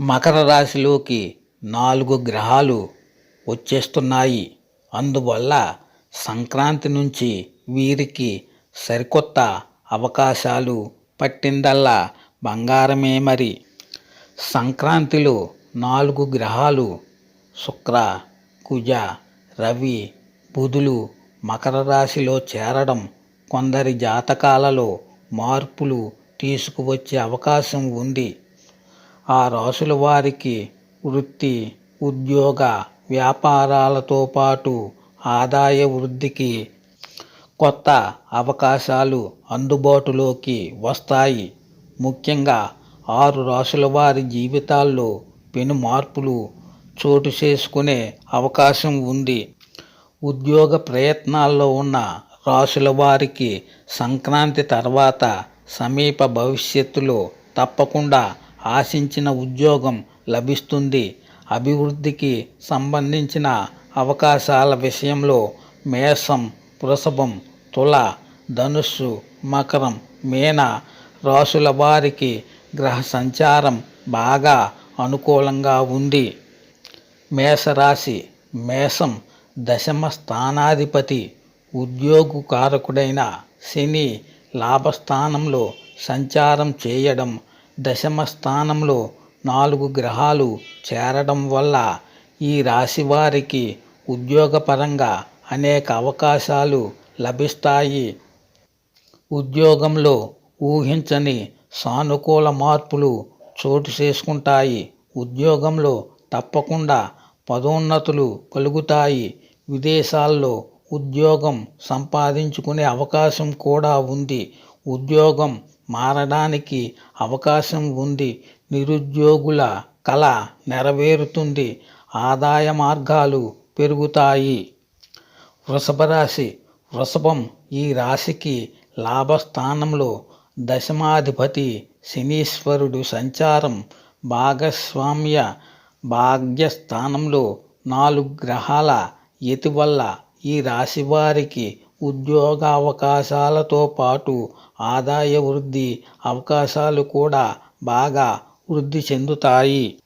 మకర రాశిలోకి నాలుగు గ్రహాలు వచ్చేస్తున్నాయి. అందువల్ల సంక్రాంతి నుంచి వీరికి సరికొత్త అవకాశాలు పట్టిందల్లా బంగారమే మరి. సంక్రాంతిలో నాలుగు గ్రహాలు శుక్ర కుజ రవి బుధులు మకర రాశిలో చేరడం కొందరి జాతకాలలో మార్పులు తీసుకువచ్చే అవకాశం ఉంది. ఆ రాసుల వారికి వృత్తి ఉద్యోగ వ్యాపారాలతో పాటు ఆదాయ వృద్ధికి కొత్త అవకాశాలు అందుబాటులోకి వస్తాయి. ముఖ్యంగా ఆరు రాసుల వారి జీవితాల్లో పెను మార్పులు చోటు చేసుకునే అవకాశం ఉంది. ఉద్యోగ ప్రయత్నాల్లో ఉన్న రాసుల వారికి సంక్రాంతి తర్వాత సమీప భవిష్యత్తులో తప్పకుండా ఆశించిన ఉద్యోగం లభిస్తుంది. అభివృద్ధికి సంబంధించిన అవకాశాల విషయంలో మేషం వృషభం తుల ధనుస్సు మకరం మీన రాసుల వారికి గ్రహ సంచారం బాగా అనుకూలంగా ఉంది. మేషరాశి మేషం దశమ స్థానాధిపతి ఉద్యోగకారకుడైన శని లాభస్థానంలో సంచారం చేయడం దశమ స్థానంలో నాలుగు గ్రహాలు చేరడం వల్ల ఈ రాశి వారికి ఉద్యోగపరంగా అనేక అవకాశాలు లభిస్తాయి. ఉద్యోగంలో ఊహించని సానుకూల మార్పులు చోటు చేసుకుంటాయి. ఉద్యోగంలో తప్పకుండా పదోన్నతులు కలుగుతాయి. విదేశాల్లో ఉద్యోగం సంపాదించుకునే అవకాశం కూడా ఉంది. ఉద్యోగం మారడానికి అవకాశం ఉంది. నిరుద్యోగుల కళ నెరవేరుతుంది. ఆదాయ మార్గాలు పెరుగుతాయి. వృషభ రాశి. వృషభం ఈ రాశికి లాభస్థానంలో దశమాధిపతి శనీశ్వరుడు సంచారం భాగస్వామ్య భాగ్యస్థానంలో నాలుగు గ్రహాల ఎతి వల్ల ఈ రాశి ఉద్యోగావకాశాలతో ఉద్యోగ అవకాశాలతో పాటు ఆదాయ వృద్ధి అవకాశాలు కూడా బాగా వృద్ధి చెందుతాయి.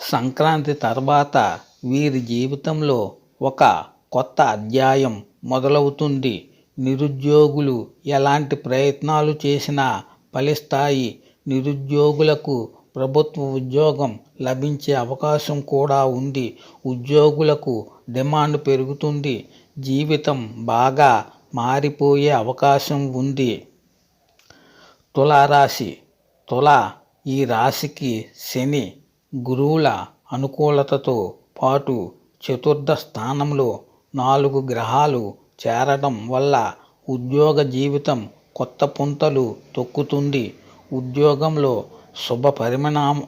సంక్రాంతి తర్వాత వీరి జీవితంలో ఒక కొత్త అధ్యాయం మొదలవుతుంది. నిరుద్యోగులు ఎలాంటి ప్రయత్నాలు చేసినా ఫలిస్తాయి. నిరుద్యోగులకు ప్రభుత్వ ఉద్యోగం లభించే అవకాశం కూడా ఉంది. ఉద్యోగులకు డిమాండ్ పెరుగుతుంది. జీవితం బాగా మారిపోయే అవకాశం ఉంది. తులారాశి. తుల ఈ రాశికి శని గురువుల అనుకూలతతో పాటు చతుర్థ స్థానంలో నాలుగు గ్రహాలు చేరడం వల్ల ఉద్యోగ జీవితం కొత్త పుంతలు తొక్కుతుంది. ఉద్యోగంలో శుభ పరిణామ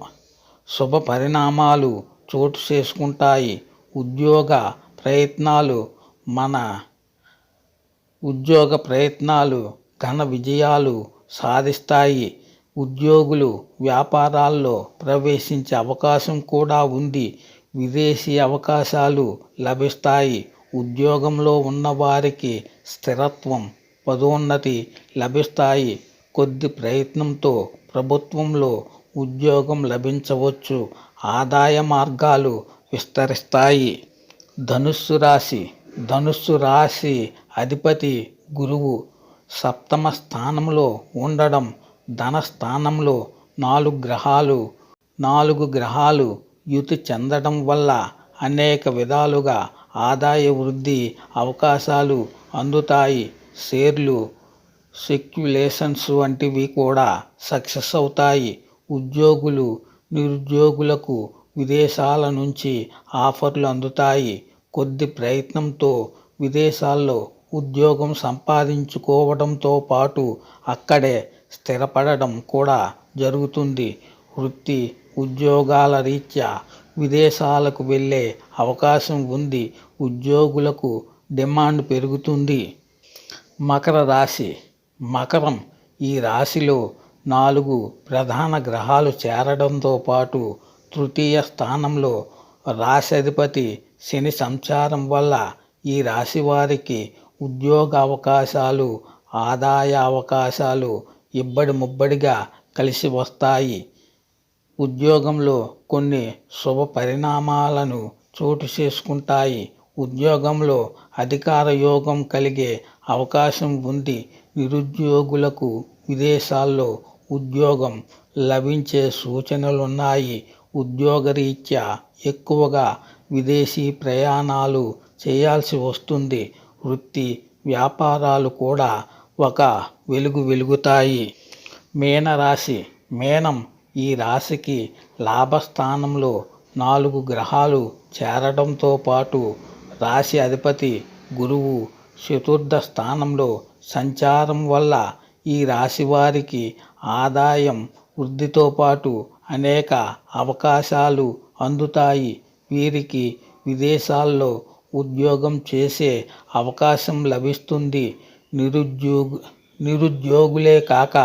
శుభ పరిణామాలు చోటు చేసుకుంటాయి. ఉద్యోగ ప్రయత్నాలు మన ఉద్యోగ ప్రయత్నాలు ఘన విజయాలు సాధిస్తాయి. ఉద్యోగులు వ్యాపారాల్లో ప్రవేశించే అవకాశం కూడా ఉంది. విదేశీ అవకాశాలు లభిస్తాయి. ఉద్యోగంలో ఉన్నవారికి స్థిరత్వం పదోన్నతి లభిస్తాయి. కొద్ది ప్రయత్నంతో ప్రభుత్వంలో ఉద్యోగం లభించవచ్చు. ఆదాయ మార్గాలు విస్తరిస్తాయి. ధనుస్సు రాశి ధనుస్సు రాశి అధిపతి గురువు సప్తమ స్థానంలో ఉండడం ధన స్థానంలో నాలుగు గ్రహాలు నాలుగు గ్రహాలు యుతి చెందడం వల్ల అనేక విధాలుగా ఆదాయ వృద్ధి అవకాశాలు అందుతాయి. షేర్లు సెక్యులేషన్స్ వంటివి కూడా సక్సెస్ అవుతాయి. ఉద్యోగులు నిరుద్యోగులకు విదేశాల నుంచి ఆఫర్లు అందుతాయి. కొద్ది ప్రయత్నంతో విదేశాల్లో ఉద్యోగం సంపాదించుకోవడంతో పాటు అక్కడే స్థిరపడడం కూడా జరుగుతుంది. వృత్తి ఉద్యోగాల రీత్యా విదేశాలకు వెళ్ళే అవకాశం ఉంది. ఉద్యోగులకు డిమాండ్ పెరుగుతుంది. మకర రాశి. మకరం ఈ రాశిలో నాలుగు ప్రధాన గ్రహాలు చేరడంతో పాటు తృతీయ స్థానంలో రాశి అధిపతి శని సంచారం వల్ల ఈ రాశి వారికి ఉద్యోగ అవకాశాలు ఆదాయ అవకాశాలు ఇబ్బడి ముబ్బడిగా కలిసి వస్తాయి. ఉద్యోగంలో కొన్ని శుభ పరిణామాలను చోటు చేసుకుంటాయి. ఉద్యోగంలో అధికార యోగం కలిగే అవకాశం ఉంది. నిరుద్యోగులకు విదేశాల్లో ఉద్యోగం లభించే సూచనలున్నాయి. ఉద్యోగరీత్యా ఎక్కువగా విదేశీ ప్రయాణాలు చేయాల్సి వస్తుంది. వృత్తి వ్యాపారాలు కూడా ఒక వెలుగు వెలుగుతాయి. మీనరాశి. మేనం ఈ రాశికి లాభస్థానంలో నాలుగు గ్రహాలు చేరడంతో పాటు రాశి అధిపతి గురువు చతుర్థ స్థానంలో సంచారం వల్ల ఈ రాశి వారికి ఆదాయం వృద్ధితో పాటు అనేక అవకాశాలు అందుతాయి. వీరికి విదేశాల్లో ఉద్యోగం చేసే అవకాశం లభిస్తుంది. నిరుద్యోగ నిరుద్యోగులే కాక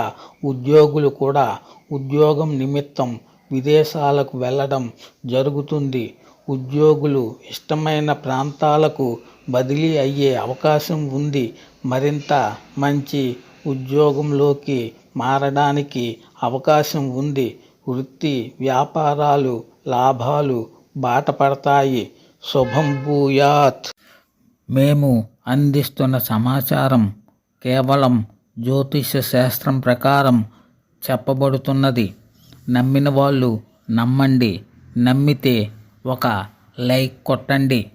ఉద్యోగులు కూడా ఉద్యోగం నిమిత్తం విదేశాలకు వెళ్ళడం జరుగుతుంది. ఉద్యోగులు ఇష్టమైన ప్రాంతాలకు బదిలీ అయ్యే అవకాశం ఉంది. మరింత మంచి ఉద్యోగంలోకి మారడానికి అవకాశం ఉంది. వృత్తి వ్యాపారాలు లాభాలు బాట పడతాయి. శుభం భూయాత్. మేము అందిస్తున్న సమాచారం కేవలం జ్యోతిష శాస్త్రం ప్రకారం చెప్పబడుతున్నది. నమ్మిన వాళ్ళు నమ్మండి. నమ్మితే ఒక లైక్ కొట్టండి.